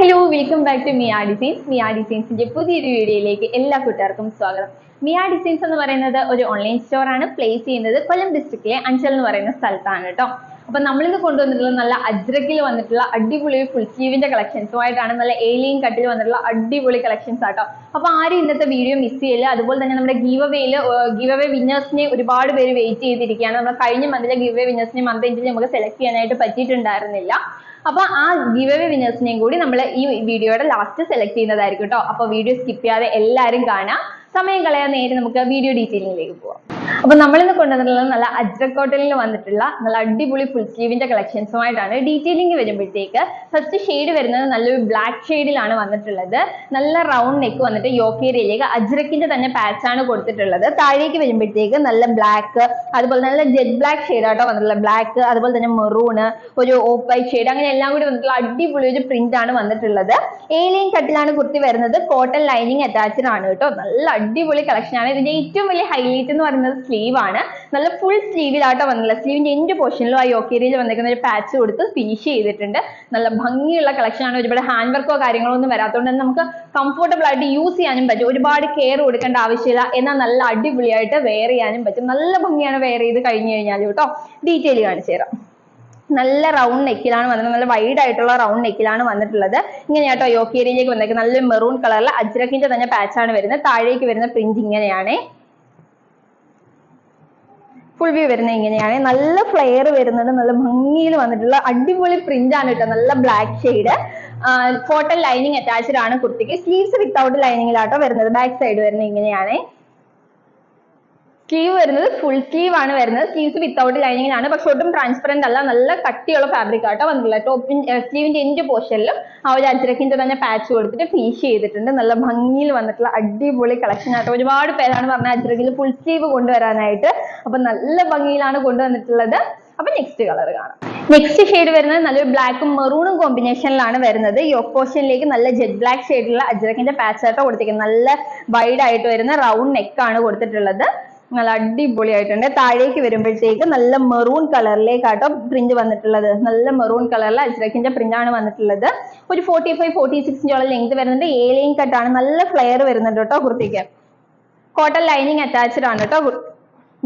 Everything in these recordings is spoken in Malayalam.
Hello welcome back to Mia Designs Mia ഡിസൈൻസിന്റെ പുതിയൊരു വീഡിയോയിലേക്ക് എല്ലാ കൂട്ടുകാർക്കും സ്വാഗതം. മിയ ഡിസൈൻസ് എന്ന് പറയുന്നത് ഒരു ഓൺലൈൻ സ്റ്റോർ ആണ്. പ്ലേസ് ചെയ്യുന്നത് കൊല്ലം ഡിസ്ട്രിക്റ്റിലെ അഞ്ചൽ എന്ന് പറയുന്ന സ്ഥലത്താണ് കേട്ടോ. അപ്പൊ നമ്മളിന്ന് കൊണ്ടുവന്നിട്ടുള്ള നല്ല അജ്രക്കിൽ വന്നിട്ടുള്ള അടിപൊളി ഫുൾ സ്ലീവിന്റെ കളക്ഷൻസുമായിട്ടാണ് നല്ല ഏലിയൻ കട്ടിൽ വന്നിട്ടുള്ള അടിപൊളി കളക്ഷൻസ് ആട്ടോ. അപ്പൊ ആരും ഇന്നത്തെ വീഡിയോ മിസ് ചെയ്യില്ല? അതുപോലെ തന്നെ നമ്മുടെ ഗീവ് അവേയിൽ ഗീവ് അവേ വിന്നേഴ്സിനെ ഒരുപാട് പേര് വെയിറ്റ് ചെയ്തിരിക്കുകയാണ്. നമ്മൾ കഴിഞ്ഞ മന്തിലെ ഗീവ് അവേ വിന്നേഴ്സിനെ മന്ത് എൻഡിൽ നമുക്ക് സെലക്ട് ചെയ്യാനായിട്ട് പറ്റിയിട്ടുണ്ടായിരുന്നില്ല. അപ്പൊ ആ ഗിവ് അവേ വിന്നേഴ്സിനെയും കൂടി നമ്മൾ ഈ വീഡിയോയുടെ ലാസ്റ്റ് സെലക്ട് ചെയ്യുന്നതായിരിക്കും കേട്ടോ അപ്പൊ വീഡിയോ സ്കിപ്പ് ചെയ്യാതെ എല്ലാവരും കാണാം. സമയം കളയാൻ നേരെ നമുക്ക് വീഡിയോ ഡീറ്റെയിലിംഗിലേക്ക് പോവാം. അപ്പൊ നമ്മളിന്ന് കൊണ്ടുവന്നിട്ടുള്ളത് നല്ല അജ്രക്കോട്ടലിൽ വന്നിട്ടുള്ള നല്ല അടിപൊളി ഫുൾ സ്ലീവിന്റെ കളക്ഷൻസുമായിട്ടാണ് ഡീറ്റെയിലിംഗ് വരുമ്പോഴത്തേക്ക് ഫസ്റ്റ് ഷെയ്ഡ് വരുന്നത് നല്ലൊരു ബ്ലാക്ക് ഷെയ്ഡിലാണ് വന്നിട്ടുള്ളത്. നല്ല റൗണ്ട് നെക്ക് വന്നിട്ട് യോക്കേരിയയിലേക്ക് അജ്രക്കിന്റെ തന്നെ പാച്ച് ആണ് കൊടുത്തിട്ടുള്ളത്. താഴേക്ക് വരുമ്പോഴത്തേക്ക് നല്ല ബ്ലാക്ക് അതുപോലെ നല്ല ജെറ്റ് ബ്ലാക്ക് ഷെയ്ഡ് ആട്ടോ വന്നിട്ടുള്ള ബ്ലാക്ക് അതുപോലെ തന്നെ മെറൂണ് ഒരു ഓഫ് വൈറ്റ് ഷെയ്ഡ് അങ്ങനെ എല്ലാം കൂടി വന്നിട്ടുള്ള അടിപൊളി ഒരു പ്രിന്റ് ആണ് വന്നിട്ടുള്ളത്. ഏലിയൻ കട്ടിലാണ് കുർത്തി വരുന്നത്. കോട്ടൺ ലൈനിങ് അറ്റാച്ച്ഡ് ആണ് കേട്ടോ. നല്ല അടിപൊളി കളക്ഷൻ ആണ് ഇതിന്റെ ഏറ്റവും വലിയ ഹൈലൈറ്റ് എന്ന് പറയുന്നത് സ്ലീവ് ആണ്. നല്ല ഫുൾ സ്ലീവിലാട്ടോ വന്നില്ല സ്ലീവിന്റെ എൻഡ് പോർഷനിലും ആ യോക്കേരിയിൽ വന്നിരിക്കുന്ന ഒരു പാച്ച് കൊടുത്ത് ഫിനിഷ് ചെയ്തിട്ടുണ്ട്. നല്ല ഭംഗിയുള്ള കളക്ഷൻ ആണ്. ഒരുപാട് ഹാൻഡ് വർക്കോ കാര്യങ്ങളോ ഒന്നും വരാത്തതുകൊണ്ട് തന്നെ നമുക്ക് കംഫർട്ടബിൾ ആയിട്ട് യൂസ് ചെയ്യാനും പറ്റും. ഒരുപാട് കെയർ കൊടുക്കേണ്ട ആവശ്യമില്ല. എന്നാൽ നല്ല അടിപൊളിയായിട്ട് വെയർ ചെയ്യാനും പറ്റും. നല്ല ഭംഗിയാണ് വെയർ ചെയ്ത് കഴിഞ്ഞു കഴിഞ്ഞാൽ കേട്ടോ. ഡീറ്റെയിൽ കാണിച്ചു തരാം. നല്ല റൗണ്ട് നെക്കിലാണ് വന്നത് നല്ല വൈഡ് ആയിട്ടുള്ള റൗണ്ട് നെക്കിലാണ് വന്നിട്ടുള്ളത്. ഇങ്ങനെയാട്ടോ യോക്കേരിയിലേക്ക് വന്നേക്കുന്നത് നല്ല മെറൂൺ കളറിൽ അജ്രക്കിന്റെ തന്നെ പാച്ചാണ് വരുന്നത്. താഴേക്ക് വരുന്ന പ്രിന്റ് ഇങ്ങനെയാണ്. ഫുൾ വ്യൂ വരുന്നത് ഇങ്ങനെയാണ്. നല്ല ഫ്ലെയർ വരുന്നത് നല്ല ഭംഗിയിൽ വന്നിട്ടുള്ള അടിപൊളി പ്രിന്റ് ആണ് കേട്ടോ നല്ല black shade cotton lining attached ആണ് കുർത്തിക്ക് സ്ലീവ്സ് വിത്തൗട്ട് ലൈനിങ്ങിലാട്ടോ വരുന്നത്. ബാക്ക് സൈഡ് വരുന്നത് ഇങ്ങനെയാണ്. സ്ലീവ് വരുന്നത് ഫുൾ സ്ലീവ് ആണ് വരുന്നത്. സ്ലീവ്സ് വിത്തൗട്ട് ആണ് പക്ഷെ ഒട്ടും ട്രാൻസ്പെറന്റ് അല്ല. നല്ല കട്ടിയുള്ള ഫാബ്രിക് ആട്ടോ വന്നിട്ടുള്ളത്. ടോപ്പിൻ സ്ലീവിന്റെ എൻഡ് പോർഷനിലും ആ ഒരു അജ്രക്കിന്റെ തന്നെ പാച്ച് കൊടുത്തിട്ട് ഫിനിഷ് ചെയ്തിട്ടുണ്ട്. നല്ല ഭംഗിയിൽ വന്നിട്ടുള്ള അടിപൊളി കളക്ഷൻ ആട്ടോ. ഒരുപാട് പേരാണ് പറഞ്ഞ അജ്രക്കിൽ ഫുൾ സ്ലീവ് കൊണ്ടുവരാനായിട്ട്. അപ്പൊ നല്ല ഭംഗിയിലാണ് കൊണ്ടുവന്നിട്ടുള്ളത്. അപ്പൊ നെക്സ്റ്റ് കളർ കാണാം. നെക്സ്റ്റ് ഷെയ്ഡ് വരുന്നത് നല്ലൊരു ബ്ലാക്കും മെറൂണും കോമ്പിനേഷനിലാണ് വരുന്നത്. യോക്ക് പോർഷനിലേക്ക് നല്ല ജെറ്റ് ബ്ലാക്ക് ഷെയ്ഡിലുള്ള അജ്രക്കിന്റെ പാച്ച് ആട്ടോ കൊടുത്തിരിക്കുന്നത്. നല്ല വൈഡ് ആയിട്ട് വരുന്ന റൗണ്ട് നെക്ക് ആണ് കൊടുത്തിട്ടുള്ളത്. നല്ല അടിപൊളിയായിട്ടുണ്ട്. താഴേക്ക് വരുമ്പോഴത്തേക്ക് നല്ല മെറൂൺ കളറിലേക്കാട്ടോ പ്രിന്റ് വന്നിട്ടുള്ളത്. നല്ല മെറൂൺ കളറിൽ അജ്രക്കിന്റെ പ്രിന്റ് ആണ് വന്നിട്ടുള്ളത്. ഒരു ഫോർട്ടി ഫൈവ് ഫോർട്ടി സിക്സിഞ്ചോളം ലെങ്ത് വരുന്നുണ്ട്. ഏലിയൻ കട്ടാണ് നല്ല ഫ്ലെയർ വരുന്നുണ്ട് കേട്ടോ കുർത്തിക്ക്. കോട്ടൺ ലൈനിങ് അറ്റാച്ച്ഡ് ആണ് കേട്ടോ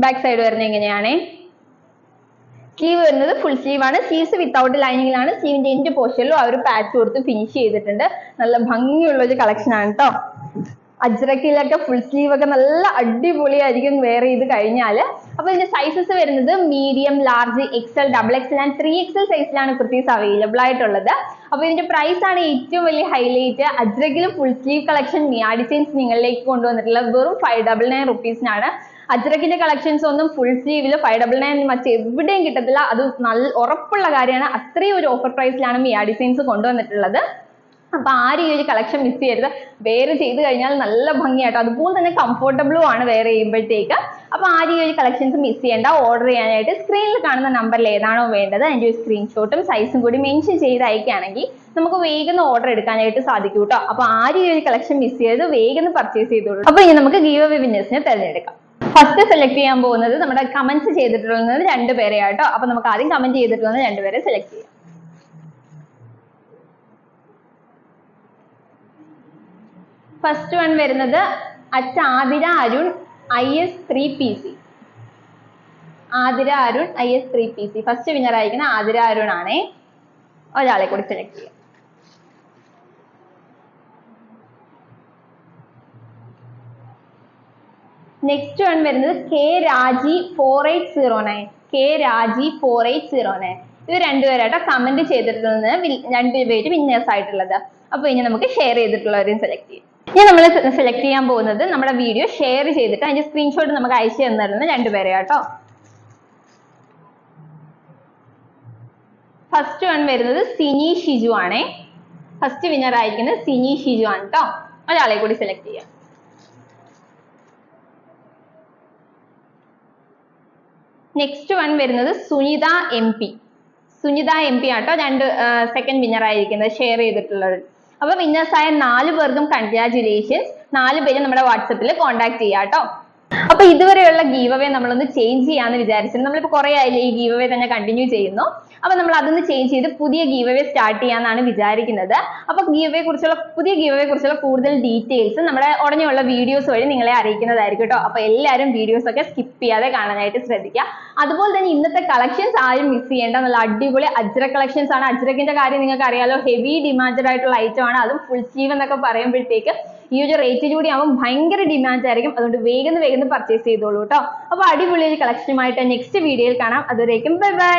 ബാക്ക് സൈഡ് വരുന്നത് എങ്ങനെയാണ് സ്ലീവ് വരുന്നത് ഫുൾ സ്ലീവ് ആണ്. സ്ലീവ്സ് വിത്തൗട്ട് ലൈനിങ്ങിലാണ് സ്ലീവിന്റെ എൻഡ് പോർഷനിലും ഒരു പാച്ച് കൊടുത്ത് ഫിനിഷ് ചെയ്തിട്ടുണ്ട്. നല്ല ഭംഗിയുള്ള ഒരു കളക്ഷൻ ആണ് കേട്ടോ. അജ്രക്കിലൊക്കെ ഫുൾ സ്ലീവ് ഒക്കെ നല്ല അടിപൊളിയായിരിക്കും വെയർ ചെയ്ത് കഴിഞ്ഞാൽ അപ്പൊ ഇതിന്റെ സൈസസ് വരുന്നത് medium large XL double XL and three XL സൈസിലാണ് കുർത്തീസ് അവൈലബിൾ ആയിട്ടുള്ളത്. അപ്പൊ ഇതിന്റെ പ്രൈസ് ആണ് ഏറ്റവും വലിയ highlight അജ്രക്കിലും full sleeve collection Miya Designs നിങ്ങളിലേക്ക് കൊണ്ടുവന്നിട്ടുള്ളത് വെറും ഫൈവ് ഡബിൾ നയൻ റുപ്പീസിനാണ് അജ്രക്കിന്റെ കളക്ഷൻസ് ഒന്നും ഫുൾ സ്ലീവിൽ ഫൈവ് ഡബിൾ നയൻ മറ്റെവിടെയും കിട്ടത്തില്ല. അത് നല്ല ഉറപ്പുള്ള കാര്യമാണ്. അത്രയും ഒരു ഓഫർ പ്രൈസിലാണ് മിയാ ഡിസൈൻസ് കൊണ്ടുവന്നിട്ടുള്ളത്. അപ്പൊ ആരും ഈ ഒരു കളക്ഷൻ മിസ് ചെയ്യരുത്. വേറെ ചെയ്ത് കഴിഞ്ഞാൽ നല്ല ഭംഗിയാട്ടോ. അതുപോലെ തന്നെ കംഫർട്ടബിളും ആണ് വേറെ ചെയ്യുമ്പോഴത്തേക്ക്. അപ്പൊ ആരും ഈ ഒരു കളക്ഷൻസ് മിസ് ചെയ്യേണ്ട. ഓർഡർ ചെയ്യാനായിട്ട് സ്ക്രീനിൽ കാണുന്ന നമ്പറിൽ ഏതാണോ വേണ്ടത് അതിന്റെ ഒരു സ്ക്രീൻഷോട്ടും സൈസും കൂടി മെൻഷൻ ചെയ്ത് അയക്കുകയാണെങ്കിൽ നമുക്ക് വേഗം ഓർഡർ എടുക്കാനായിട്ട് സാധിക്കും കേട്ടോ. അപ്പൊ ആരും ഈ ഒരു കളക്ഷൻ മിസ് ചെയ്ത് വേഗം പർച്ചേസ് ചെയ്തോളൂ അപ്പൊ ഇനി നമുക്ക് ഗീവ് അവേ വിന്നേഴ്സിനെ തിരഞ്ഞെടുക്കാം. ഫസ്റ്റ് സെലക്ട് ചെയ്യാൻ പോകുന്നത് നമ്മുടെ കമന്റ്സ് ചെയ്തിട്ടുള്ളത് രണ്ടുപേരെയാട്ടോ അപ്പൊ നമുക്ക് ആദ്യം കമന്റ് ചെയ്തിട്ടുള്ളത് രണ്ടുപേരെ സെലക്ട് ചെയ്യാം. ഫസ്റ്റ് വൺ വരുന്നത് അച്ഛ Athira Arun I S three P C Athira Arun I S three P C first winner ആയിരിക്കുന്ന ആതിര അരുൺ ആണേ. ഒരാളെ കൂടി സെലക്ട് ചെയ്യാം. നെക്സ്റ്റ് വൺ വരുന്നത് K Raji four eight zero nine K Raji four eight zero nine ഇത് രണ്ടുപേരായിട്ട് കമന്റ് ചെയ്തിട്ടുള്ളത് രണ്ടുപേര് വിന്നേഴ്സ് ആയിട്ടുള്ളത് അപ്പൊ ഇനി നമുക്ക് ഷെയർ ചെയ്തിട്ടുള്ളവരെയും സെലക്ട് ചെയ്യാം. ഇനി നമ്മൾ സെലക്ട് ചെയ്യാൻ പോകുന്നത് നമ്മുടെ വീഡിയോ ഷെയർ ചെയ്തിട്ട് അതിന്റെ സ്ക്രീൻഷോട്ട് നമുക്ക് അയച്ചു തന്നിരുന്ന രണ്ടുപേരെ കേട്ടോ ഫസ്റ്റ് വൺ വരുന്നത് സിനി ഷിജു ആണേ. ഫസ്റ്റ് വിന്നർ ആയിരിക്കുന്നത് സിനി ഷിജു ആണ് കേട്ടോ ഒരാളെ കൂടി സെലക്ട് ചെയ്യാം. നെക്സ്റ്റ് വൺ വരുന്നത് Sunitha M P Sunitha M P ആട്ടോ രണ്ട് സെക്കൻഡ് വിന്നർ ആയിരിക്കുന്നത്. ഷെയർ ചെയ്തിട്ടുള്ളത് അപ്പൊ വിന്നേഴ്സ് ആയ നാല് പേർക്കും കൺഗ്രാചുലേഷൻസ് നാല് പേരും നമ്മുടെ വാട്സപ്പിൽ കോൺടാക്ട് ചെയ്യാം കേട്ടോ അപ്പൊ ഇതുവരെയുള്ള ഗീവ് അവേ നമ്മളൊന്ന് ചേഞ്ച് ചെയ്യാന്ന് വിചാരിച്ചിട്ട് നമ്മളിപ്പോ കുറെ ആയില്ലേ ഈ ഗീവ് അവേ തന്നെ കണ്ടിന്യൂ ചെയ്യുന്നു. അപ്പൊ നമ്മൾ അതൊന്ന് ചേഞ്ച് ചെയ്ത് പുതിയ ഗീവ് അവേ സ്റ്റാർട്ട് ചെയ്യാന്നാണ് വിചാരിക്കുന്നത്. അപ്പൊ ഗീവ് അവേ കുറിച്ചുള്ള പുതിയ ഗീവ് അവേ കുറിച്ചുള്ള കൂടുതൽ ഡീറ്റെയിൽസ് നമ്മുടെ ഉടനെയുള്ള വീഡിയോസ് വഴി നിങ്ങളെ അറിയിക്കുന്നതായിരിക്കും കേട്ടോ അപ്പൊ എല്ലാവരും വീഡിയോസ് ഒക്കെ സ്കിപ്പ് ചെയ്യാതെ കാണാനായിട്ട് ശ്രദ്ധിക്കുക അതുപോലെ തന്നെ ഇന്നത്തെ കളക്ഷൻസ് ആരും മിസ് ചെയ്യേണ്ട നല്ല അടിപൊളി അജ്ര കളക്ഷൻസ് ആണ്. അജ്രക്കിന്റെ കാര്യം നിങ്ങൾക്ക് അറിയാലോ ഹെവി ഡിമാൻഡഡ് ആയിട്ടുള്ള ഐറ്റം ആണ്. അതും ഫുൾ സ്ലീവ് എന്നൊക്കെ പറയുമ്പോഴത്തേക്ക് ഈ ഒരു റേറ്റ് കൂടി ആവുമ്പോൾ ഭയങ്കര ഡിമാൻഡ് ആയിരിക്കും. അതുകൊണ്ട് വേഗം വേഗം പർച്ചേസ് ചെയ്തോളൂ കേട്ടോ അപ്പൊ അടിപൊളി ഒരു കളക്ഷനുമായിട്ട് നെക്സ്റ്റ് വീഡിയോയിൽ കാണാം. അതുവരേക്കും ബൈ ബൈ